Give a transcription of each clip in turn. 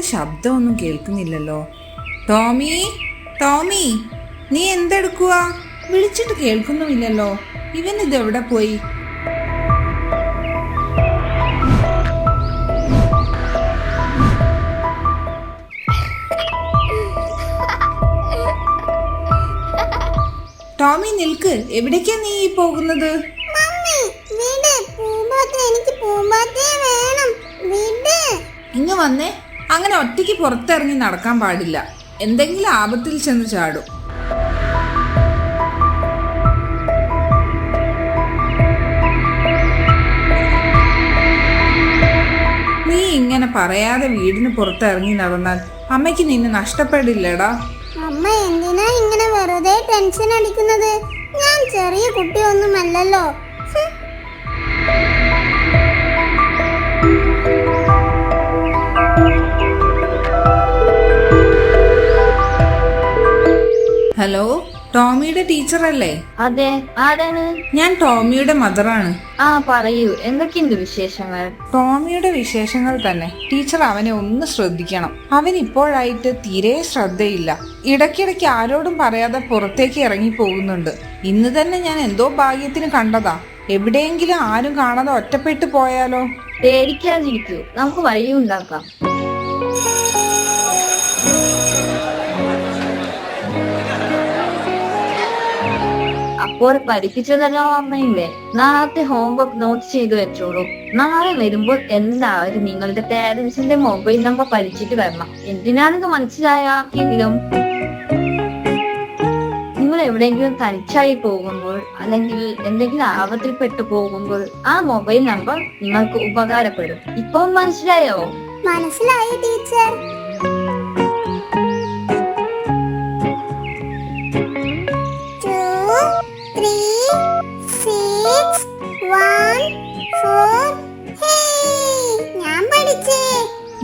ശബ്ദമൊന്നും കേൾക്കുന്നില്ലല്ലോ. ടോമി ടോമി നീ എന്തെടുക്കുക വിളിച്ചിട്ട് കേൾക്കുന്നുമില്ലല്ലോ. ഇവൻ ഇത് എവിടെ പോയി? ടോമി നിൽക്ക്. എവിടേക്കാ നീ ഈ പോകുന്നത്? ഇങ്ങ് വന്നേ. അങ്ങനെ ഒറ്റയ്ക്ക് പുറത്തിറങ്ങി നടക്കാൻ പാടില്ല. എന്തെങ്കിലും ആപത്തിൽ ചെന്ന് ചാടും. നീ ഇങ്ങനെ പറയാതെ വീടിന് പുറത്തിറങ്ങി നടന്നാൽ അമ്മയ്ക്ക് നിന്നെ നഷ്ടപ്പെടില്ലടാ. അമ്മ എന്തിനാ ഇങ്ങനെ വെറുതെ ടെൻഷൻ അടിക്കുന്നത്? ഞാൻ ചെറിയ കുട്ടിയൊന്നുമല്ലല്ലോ. ഹലോ ടോമിയുടെ ടീച്ചർ അല്ലേ അതെ ആരാണ്? ഞാൻ ടോമിയുടെ മദറാണ്. ആ പറയൂ എന്തൊക്കെയുണ്ട് വിശേഷങ്ങൾ? ടോമിയുടെ വിശേഷങ്ങൾ തന്നെ. ടീച്ചർ അവനെ ഒന്ന് ശ്രദ്ധിക്കണം. അവൻ ഇപ്പോഴായിട്ട് തീരെ ശ്രദ്ധയില്ല. ഇടയ്ക്കിടയ്ക്ക് ആരോടും പറയാതെ പുറത്തേക്ക് ഇറങ്ങി പോകുന്നുണ്ട് ഇന്ന് തന്നെ ഞാൻ എന്തോ ഭാഗ്യത്തിന് കണ്ടതാ. എവിടെയെങ്കിലും ആരും കാണാതെ ഒറ്റപ്പെട്ടു പോയാലോ? പേടിക്കാതിരിക്കൂ. നമുക്ക് വഴിയുണ്ടാക്കാം. അപ്പോൾ പഠിപ്പിച്ചതെല്ലാം അമ്മയില്ലേ നാളത്തെ ഹോംവർക്ക് നോട്ട് ചെയ്തു വെച്ചോളൂ. നാളെ വരുമ്പോൾ എല്ലാവരും നിങ്ങളുടെ പേരൻസിന്റെ മൊബൈൽ നമ്പർ പഠിച്ചിട്ട് വരണം. എന്തിനാണെന്ന് മനസ്സിലായാലും നിങ്ങൾ എവിടെയെങ്കിലും തനിച്ചായി പോകുമ്പോൾ അല്ലെങ്കിൽ എന്തെങ്കിലും ആപത്തിൽപ്പെട്ടു പോകുമ്പോൾ ആ മൊബൈൽ നമ്പർ നിങ്ങൾക്ക് ഉപകാരപ്പെടും. ഇപ്പം മനസ്സിലായോ? മനസ്സിലായി ടീച്ചർ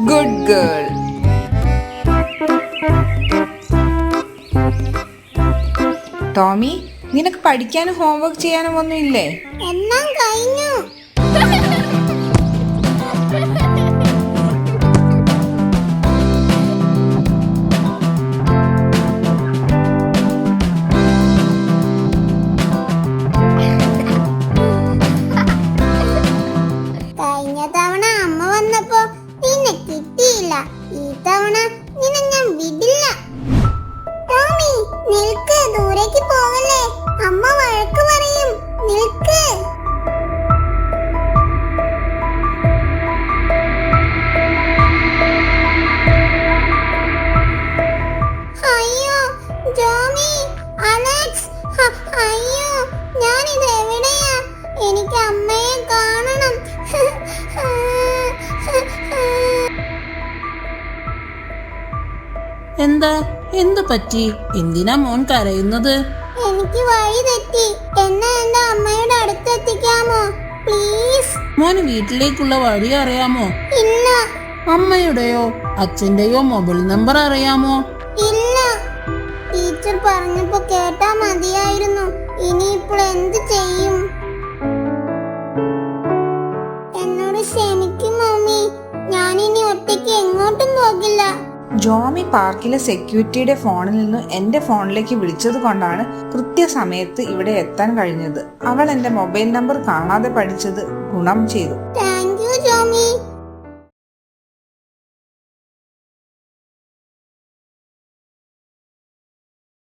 ഗുഡ് ഗേൾ ടോമി നിനക്ക് പഠിക്കാനും ഹോംവർക്ക് ചെയ്യാനും ഒന്നും ഇല്ലേ എല്ലാം കഴിഞ്ഞു. എന്താ? എന്തു പറ്റി? എന്തിനാ മോൻ കരയുന്നത്? എനിക്ക് വഴി തെറ്റി. എന്നെ എന്റെ അമ്മയുടെ അടുത്തെത്തിക്കാമോ പ്ലീസ്. മോന് വീട്ടിലേക്കുള്ള വഴി അറിയാമോ? ഇല്ല. അമ്മയുടെയോ അച്ഛന്റെയോ മൊബൈൽ നമ്പർ അറിയാമോ? ഇല്ല. ടീച്ചർ പറഞ്ഞപ്പോ കേട്ടാ മതിയായിരുന്നു. ഇനിയിപ്പോൾ എന്ത് ചെയ്യും? ജോമി പാർക്കിലെ സെക്യൂരിറ്റിയുടെ ഫോണിൽ നിന്ന് എന്റെ ഫോണിലേക്ക് വിളിച്ചത് കൊണ്ടാണ് കൃത്യസമയത്ത് ഇവിടെ എത്താൻ കഴിഞ്ഞത്. അവൾ എന്റെ മൊബൈൽ നമ്പർ കാണാതെ പഠിച്ചത് ഗുണം ചെയ്തു.